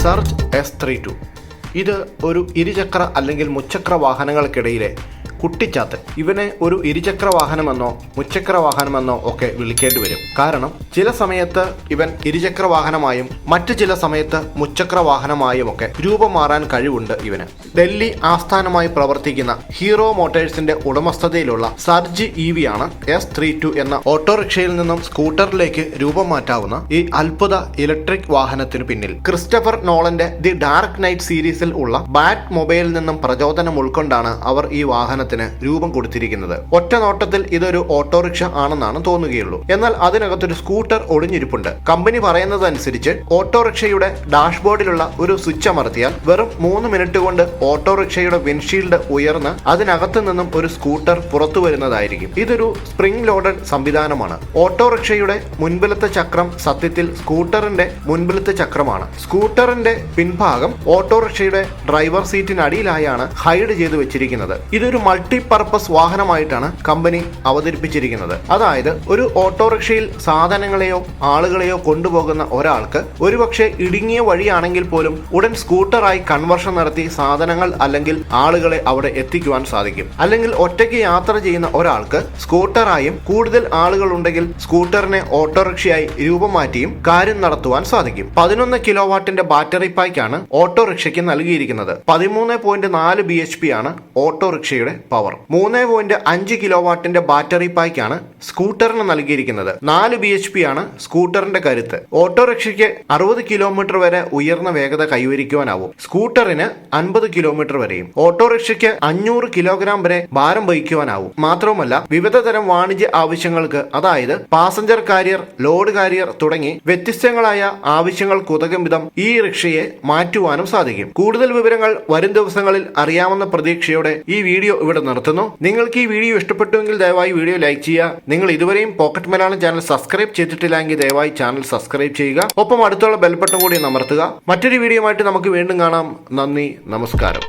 Surge S three to ഇത് ഒരു ഇരുചക്ര അല്ലെങ്കിൽ മുച്ചക്ര വാഹനങ്ങൾക്കിടയിലെ കുട്ടിച്ചാത്തൻ ഇവനെ ഒരു ഇരുചക്ര വാഹനമെന്നോ മുച്ചക്ര വാഹനമെന്നോ ഒക്കെ വിളിക്കേണ്ടി വരും. കാരണം ചില സമയത്ത് ഇവൻ ഇരുചക്ര വാഹനമായും മറ്റു ചില സമയത്ത് മുച്ചക്ര വാഹനമായും ഒക്കെ രൂപം മാറാൻ കഴിവുണ്ട് ഇവന്. ഡൽഹി ആസ്ഥാനമായി പ്രവർത്തിക്കുന്ന ഹീറോ മോട്ടേഴ്സിന്റെ ഉടമസ്ഥതയിലുള്ള സർജ് ഇ വി ആണ് എസ് ത്രീ ടു എന്ന ഓട്ടോറിക്ഷയിൽ നിന്നും സ്കൂട്ടറിലേക്ക് രൂപം മാറ്റാവുന്ന ഈ അത്ഭുത ഇലക്ട്രിക് വാഹനത്തിന് പിന്നിൽ ക്രിസ്റ്റഫർ നോളന്റെ ദി ഡാർക്ക് നൈറ്റ് സീരീസിൽ ഉള്ള ബാറ്റ് മൊബൈലിൽ നിന്നും പ്രചോദനം ഉൾക്കൊണ്ടാണ് അവർ ഈ വാഹനത്തിന് രൂപം കൊടുത്തിരിക്കുന്നത്. ഒറ്റ നോട്ടത്തിൽ ഇതൊരു ഓട്ടോറിക്ഷ ആണെന്നാണ് തോന്നുകയുള്ളൂ. എന്നാൽ അതിനകത്തൊരു സ്കൂട്ടർ ഒളിഞ്ഞിരിപ്പുണ്ട് കമ്പനി പറയുന്നതനുസരിച്ച് ഓട്ടോറിക്ഷയുടെ ഡാഷ്ബോർഡിലുള്ള ഒരു സ്വിച്ച് അമർത്തിയാൽ വെറും മൂന്ന് മിനിറ്റ് കൊണ്ട് ഓട്ടോറിക്ഷയുടെ വിൻഷീൽഡ് ഉയർന്ന് അതിനകത്ത് നിന്നും ഒരു സ്കൂട്ടർ പുറത്തു വരുന്നതായിരിക്കും. ഇതൊരു സ്പ്രിംഗ് ലോഡഡ് സംവിധാനമാണ്. ഓട്ടോറിക്ഷയുടെ മുൻപിലത്തെ ചക്രം സത്യത്തിൽ സ്കൂട്ടറിന്റെ മുൻപിലത്തെ ചക്രമാണ്. സ്കൂട്ടറിന്റെ പിൻഭാഗം ഓട്ടോറിക്ഷയുടെ ഡ്രൈവർ സീറ്റിനടിയിലായാണ് ഹൈഡ് ചെയ്തു വെച്ചിരിക്കുന്നത്. ഇതൊരു മൾട്ടി പർപ്പസ് വാഹനമായിട്ടാണ് കമ്പനി അവതരിപ്പിച്ചിരിക്കുന്നത്. അതായത് ഒരു ഓട്ടോറിക്ഷയിൽ സാധനങ്ങളെയോ ആളുകളെയോ കൊണ്ടുപോകുന്ന ഒരാൾക്ക് ഒരുപക്ഷെ ഇടുങ്ങിയ വഴിയാണെങ്കിൽ പോലും ഉടൻ സ്കൂട്ടറായി കൺവർഷൻ നടത്തി സാധനങ്ങൾ അല്ലെങ്കിൽ ആളുകളെ അവിടെ എത്തിക്കുവാൻ സാധിക്കും. അല്ലെങ്കിൽ ഒറ്റയ്ക്ക് യാത്ര ചെയ്യുന്ന ഒരാൾക്ക് സ്കൂട്ടറായും കൂടുതൽ ആളുകൾ ഉണ്ടെങ്കിൽ സ്കൂട്ടറിനെ ഓട്ടോറിക്ഷയായി രൂപം മാറ്റിയും കാര്യം നടത്തുവാൻ സാധിക്കും. പതിനൊന്ന് കിലോ വാട്ടിന്റെ ബാറ്ററി പായ്ക്കാണ് ഓട്ടോറിക്ഷയ്ക്ക് നൽകിയിരിക്കുന്നത്. പതിമൂന്ന് പോയിന്റ് നാല് ബി എച്ച് പി ആണ് ഓട്ടോറിക്ഷയുടെ പവർ. മൂന്ന് പോയിന്റ് അഞ്ച് കിലോ വാട്ടിന്റെ ബാറ്ററി പായ്ക്കാണ് സ്കൂട്ടറിന് നൽകിയിരിക്കുന്നത്. നാല് ബി എച്ച് പി ആണ് സ്കൂട്ടറിന്റെ കരുത്ത്. ഓട്ടോറിക്ഷയ്ക്ക് അറുപത് കിലോമീറ്റർ വരെ ഉയർന്ന വേഗത കൈവരിക്കുവാനാവും. സ്കൂട്ടറിന് അൻപത് കിലോമീറ്റർ വരെയും. ഓട്ടോറിക്ഷയ്ക്ക് അഞ്ഞൂറ് കിലോഗ്രാം വരെ ഭാരം വഹിക്കുവാനാവും. മാത്രവുമല്ല വിവിധ തരം വാണിജ്യ ആവശ്യങ്ങൾക്ക് അതായത് പാസഞ്ചർ കാരിയർ ലോഡ് കാരിയർ തുടങ്ങി വ്യത്യസ്തങ്ങളായ ആവശ്യങ്ങൾക്കുതകും വിധം ഈ റിക്ഷയെ മാറ്റുവാനും സാധിക്കും. കൂടുതൽ വിവരങ്ങൾ വരും ദിവസങ്ങളിൽ അറിയാമെന്ന പ്രതീക്ഷയോടെ ഈ വീഡിയോ ഇവിടെ നിർത്തുന്നു നിങ്ങൾക്ക് ഈ വീഡിയോ ഇഷ്ടപ്പെട്ടുവെങ്കിൽ ദയവായി വീഡിയോ ലൈക്ക് ചെയ്യുക. നിങ്ങൾ ഇതുവരെയും പോക്കറ്റ് മലയാളം ചാനൽ സബ്സ്ക്രൈബ് ചെയ്തിട്ടില്ലെങ്കിൽ ദയവായി ചാനൽ സബ്സ്ക്രൈബ് ചെയ്യുക. ഒപ്പം അടുത്തുള്ള ബെൽബട്ടൺ കൂടി അമർത്തുക. മറ്റൊരു വീഡിയോ ആയിട്ട് നമുക്ക് വീണ്ടും കാണാം. നന്ദി നമസ്കാരം.